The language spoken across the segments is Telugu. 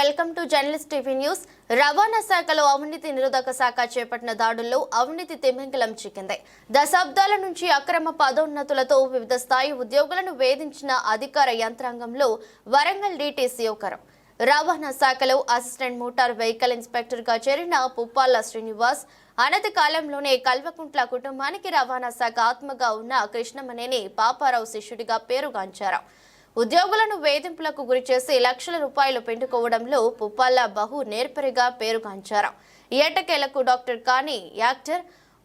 Welcome to journalist TV news. రవాణా శాఖలో అవినీతి నిరోధక శాఖ చేపట్టిన దాడుల్లో అవినీతి తిమింగలం చిక్కింది. దశాబ్దాల నుంచి అక్రమ పదోన్నతులతో వివిధ స్థాయి ఉద్యోగులను వేధించిన అధికార యంత్రాంగంలో వరంగల్ డీటీసీ ఒకరు. రవాణా శాఖలో అసిస్టెంట్ మోటార్ వెహికల్ ఇన్స్పెక్టర్గా చేరిన పుప్పాల శ్రీనివాస్ అనతి కాలంలోనే కల్వకుంట్ల కుటుంబానికి రవాణా శాఖ ఆత్మగా ఉన్న కృష్ణమనేని పాపారావు శిష్యుడిగా పేరుగాంచారు. ఉద్యోగులను వేధింపులకు గురి చేసి లక్షల రూపాయలు పెండుకోవడంలో పుప్పాల బహు నేర్పరిగా పేరుగాంచారు ఏటకేలకు డాక్టర్ కాని యాక్టర్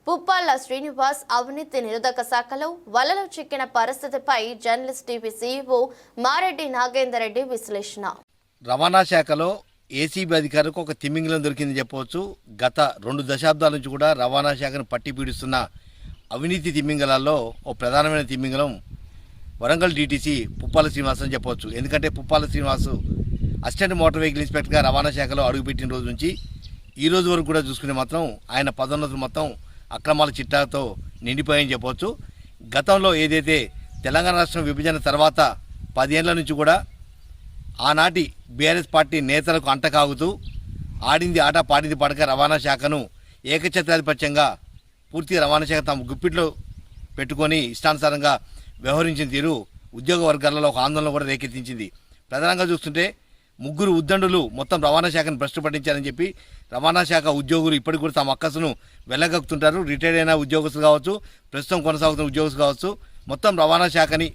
పుప్పాల శ్రీనివాస్ అవినీతి నిరోధక శాఖలో వలలో చిక్కిన పరిస్థితిపై journalist TV CEO Mareddy Nagender Reddy విశ్లేషణ. రవాణా శాఖలో ఏసీబీ అధికారులకు ఒక తిమింగలం దొరికింది చెప్పవచ్చు. గత రెండు దశాబ్దాల నుంచి కూడా రవాణా శాఖను పట్టి పీడిస్తున్న అవినీతి తిమింగలాల్లో ఓ ప్రధానమైన తిమింగలం వరంగల్ డీటీసీ పుప్పాల శ్రీనివాస్ అని చెప్పవచ్చు. ఎందుకంటే Puppala Srinivas assistant motor vehicle ఇన్స్పెక్టర్గా రవాణా శాఖలో అడుగుపెట్టిన రోజు నుంచి ఈ రోజు వరకు కూడా చూసుకునే మాత్రం ఆయన పదోన్నతులు మొత్తం అక్రమాల చిట్టాతో నిండిపోయాయని చెప్పవచ్చు. గతంలో ఏదైతే తెలంగాణ రాష్ట్రం విభజన తర్వాత పదేళ్ళ నుంచి కూడా ఆనాటి బీఆర్ఎస్ పార్టీ నేతలకు అంటకాగుతూ ఆడింది ఆట పాడింది పడక రవాణా శాఖను ఏకఛత్రాధిపత్యంగా పూర్తి రవాణా శాఖ తమ గుప్పిట్లో పెట్టుకొని ఇష్టానుసారంగా వ్యవహరించిన తీరు ఉద్యోగ వర్గాలలో ఒక ఆందోళన కూడా రేకెత్తించింది. ప్రధానంగా చూస్తుంటే ముగ్గురు ఉద్దండులు మొత్తం రవాణా శాఖను భ్రష్టు పట్టించారని చెప్పి రవాణా శాఖ ఉద్యోగులు ఇప్పటికి కూడా తమ అక్కసును వెళ్ళగక్కుతుంటారు రిటైర్డ్ అయిన ఉద్యోగస్తులు కావచ్చు ప్రస్తుతం కొనసాగుతున్న ఉద్యోగస్తులు కావచ్చు మొత్తం రవాణా శాఖని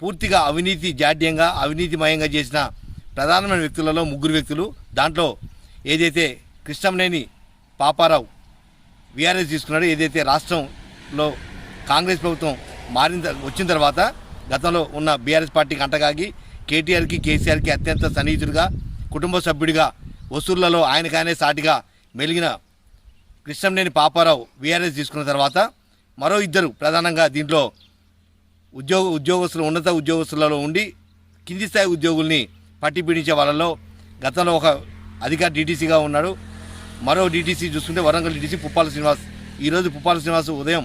పూర్తిగా అవినీతి జాడ్యంగా అవినీతిమయంగా చేసిన ప్రధానమైన వ్యక్తులలో ముగ్గురు వ్యక్తులు. దాంట్లో ఏదైతే కృష్ణంనేని పాపారావు వీఆర్ఎస్ తీసుకున్నాడు ఏదైతే రాష్ట్రంలో కాంగ్రెస్ ప్రభుత్వం మారిన వచ్చిన తర్వాత గతంలో ఉన్న బీఆర్ఎస్ పార్టీకి అంటగాగి కేటీఆర్కి కేసీఆర్కి అత్యంత సన్నిహితుడిగా కుటుంబ సభ్యుడిగా వసూళ్ళలో ఆయనకాయనే సాటిగా మెలిగిన కృష్ణంనేని పాపారావు వీఆర్ఎస్ తీసుకున్న తర్వాత మరో ఇద్దరు ప్రధానంగా దీంట్లో ఉద్యోగ ఉద్యోగస్తులు ఉన్నత ఉద్యోగస్తులలో ఉండి కింది స్థాయి ఉద్యోగుల్ని పట్టి పీడించే వాళ్ళలో గతంలో ఒక అధికారి డీటీసీగా ఉన్నాడు. మరో డీటీసీ చూసుకుంటే వరంగల్ డీటీసీ పుప్పాల శ్రీనివాస్. ఈరోజు పుప్పాల శ్రీనివాస్ ఉదయం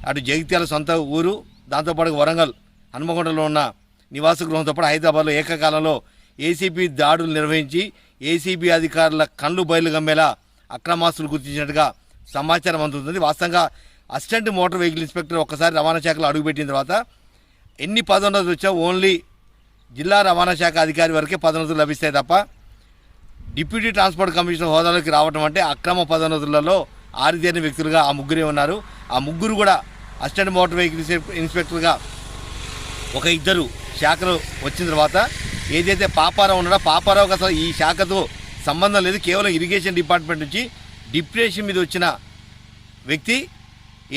అటు జగిత్యాల సొంత ఊరు దాంతోపాటు వరంగల్ హనుమకొండలో ఉన్న నివాస గృహంతో పాటు హైదరాబాద్లో ఏకకాలంలో ఏసీబీ దాడులు నిర్వహించి ఏసీబీ అధికారుల కళ్ళు బయలు గమ్మేలా అక్రమాస్తులు గుర్తించినట్టుగా సమాచారం అందుతుంది. వాస్తవంగా అసిస్టెంట్ మోటార్ వెహికల్ ఇన్స్పెక్టర్ ఒక్కసారి రవాణా శాఖలో అడుగుపెట్టిన తర్వాత ఎన్ని పదోన్నతులు వచ్చా ఓన్లీ జిల్లా రవాణా శాఖ అధికారి వరకే పదోన్నతులు లభిస్తాయి తప్ప డిప్యూటీ ట్రాన్స్పోర్ట్ కమిషనర్ హోదాలోకి రావడం అంటే అక్రమ పదోన్నతులలో ఆరితేరిన వ్యక్తులుగా ఆ ముగ్గురే ఉన్నారు. ఆ ముగ్గురు కూడా అసిస్టెంట్ మోటార్ వెహికల్ ఇన్స్పెక్టర్గా ఒక ఇద్దరు శాఖలు వచ్చిన తర్వాత ఏదైతే పాపారావు ఉన్నాడో పాపారావుకి అసలు ఈ శాఖతో సంబంధం లేదు. కేవలం ఇరిగేషన్ డిపార్ట్మెంట్ నుంచి డిప్రెషన్ మీద వచ్చిన వ్యక్తి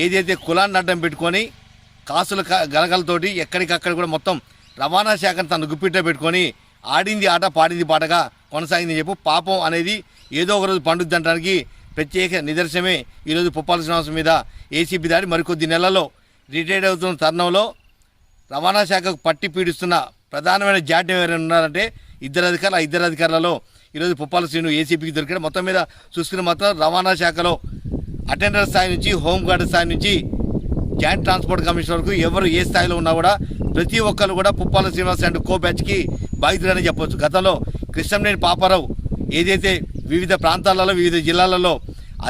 ఏదైతే కులాన్ని అడ్డం పెట్టుకొని కాసుల గలగలతోటి ఎక్కడికక్కడ కూడా మొత్తం రవాణా శాఖను తన గుప్పిట్లో పెట్టుకొని ఆడింది ఆట పాడింది పాటగా కొనసాగిందని చెప్పు. పాపం అనేది ఏదో ఒక రోజు పండుద్ది అనడానికి ప్రత్యేక నిదర్శనమే ఈరోజు పుప్పాల శ్రీనివాసం మీద. ఏసీబీ దాడి మరికొద్ది నెలల్లో రిటైర్డ్ అవుతున్న తరుణంలో రవాణా శాఖకు పట్టి పీడిస్తున్న ప్రధానమైన జాడ్యం ఎవరైనా ఉన్నారంటే ఇద్దరు అధికారులు ఆ ఇద్దరు అధికారులలో ఈరోజు పుప్పాల శ్రీను ఏసీపీకి దొరికాడు. మొత్తం మీద చూసుకున్న మాత్రం రవాణా శాఖలో అటెండర్ స్థాయి నుంచి హోంగార్డ్ స్థాయి నుంచి జాయింట్ ట్రాన్స్పోర్ట్ కమిషన్ వరకు ఎవరు ఏ స్థాయిలో ఉన్నా కూడా ప్రతి ఒక్కరు కూడా పుప్పాల శ్రీనివాస్ అండ్ కో బ్యాచ్కి బాధితుడని చెప్పవచ్చు గతంలో కృష్ణంనేని పాపారావు ఏదైతే వివిధ ప్రాంతాలలో వివిధ జిల్లాలలో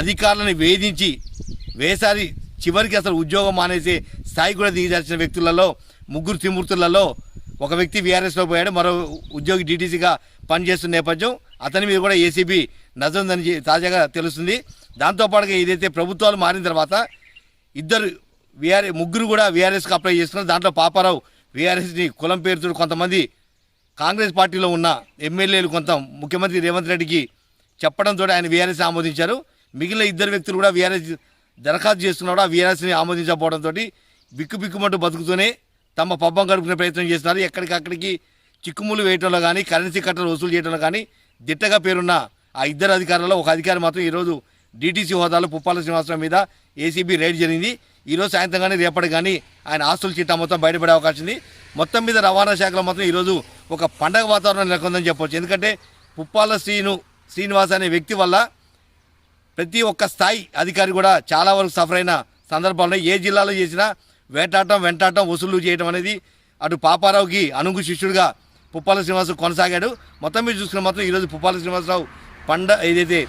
అధికారులను వేధించి వేసారి చివరికి అసలు ఉద్యోగం మానేసి స్థాయి కూడా దిగజార్చిన వ్యక్తులలో ముగ్గురు త్రిమూర్తులలో ఒక వ్యక్తి వీఆర్ఎస్లో పోయాడు మరో ఉద్యోగి డీటీసీగా పనిచేస్తున్న నేపథ్యం. అతని మీద కూడా ఏసీబీ నజరుందని తాజాగా తెలుస్తుంది. దాంతోపాటుగా ఏదైతే ప్రభుత్వాలు మారిన తర్వాత ఇద్దరు వీఆర్ ముగ్గురు కూడా వీఆర్ఎస్కి అప్లై చేస్తున్నారు దాంట్లో పాపారావు వీఆర్ఎస్ని కులం పేరుతో కొంతమంది కాంగ్రెస్ పార్టీలో ఉన్న ఎమ్మెల్యేలు కొంత ముఖ్యమంత్రి రేవంత్ రెడ్డికి చెప్పడంతో ఆయన వీఆర్ఎస్ ఆమోదించారు. మిగిలిన ఇద్దరు వ్యక్తులు కూడా వీఆర్ఎస్ దరఖాస్తు చేస్తున్నాడు ఆ వీఆర్ఎస్ని ఆమోదించకపోవడంతో బిక్కుబిక్కుమంటూ బతుకుతూనే తమ పబ్బం గడుపుకునే ప్రయత్నం చేస్తున్నారు. ఎక్కడికక్కడికి చిక్కుములు వేయటంలో కానీ కరెన్సీ కట్టలు వసూలు చేయడంలో కానీ దిట్టగా పేరున్న ఆ ఇద్దరు అధికారులలో ఒక అధికారి మాత్రం ఈరోజు డీటీసీ హోదాలో పుప్పాల శ్రీనివాసరావు మీద ఏసీబీ రైడ్ జరిగింది. ఈరోజు సాయంత్రం కానీ రేపటి కానీ ఆయన ఆస్తుల చిట్టా మొత్తం బయటపడే అవకాశం ఉంది. మొత్తం మీద రవాణా శాఖలో మాత్రం ఈరోజు ఒక పండగ వాతావరణం నెలకొందని చెప్పవచ్చు ఎందుకంటే పుప్పాల శ్రీను శ్రీనివాస్ అనే వ్యక్తి వల్ల ప్రతి ఒక్క స్థాయి అధికారి కూడా చాలా వరకు సఫర్ అయిన సందర్భాల్లో ఏ జిల్లాలో చేసినా వేటాటం వెంటాడటం వసూలు చేయడం అనేది అటు పాపారావుకి అనుగు శిష్యుడిగా పుప్పాల శ్రీనివాసరావు కొనసాగాడు. మొత్తం మీద చూసుకున్న మొత్తం ఈరోజు పుప్పాల శ్రీనివాసరావు పండ ఏదైతే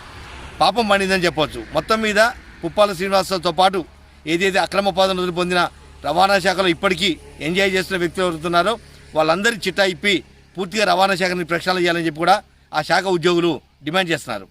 పాపం పండిందని చెప్పవచ్చు మొత్తం మీద పుప్పాల శ్రీనివాసరావుతో పాటు ఏదైతే అక్రమ పదోన్నతులు పొందిన రవాణా శాఖలో ఇప్పటికీ ఎంజాయ్ చేస్తున్న వ్యక్తులు ఎవరుతున్నారో వాళ్ళందరి చిట్టా ఇప్పి పూర్తిగా రవాణా శాఖని ప్రక్షాళన చేయాలని చెప్పి కూడా ఆ శాఖ ఉద్యోగులు డిమాండ్ చేస్తున్నారు.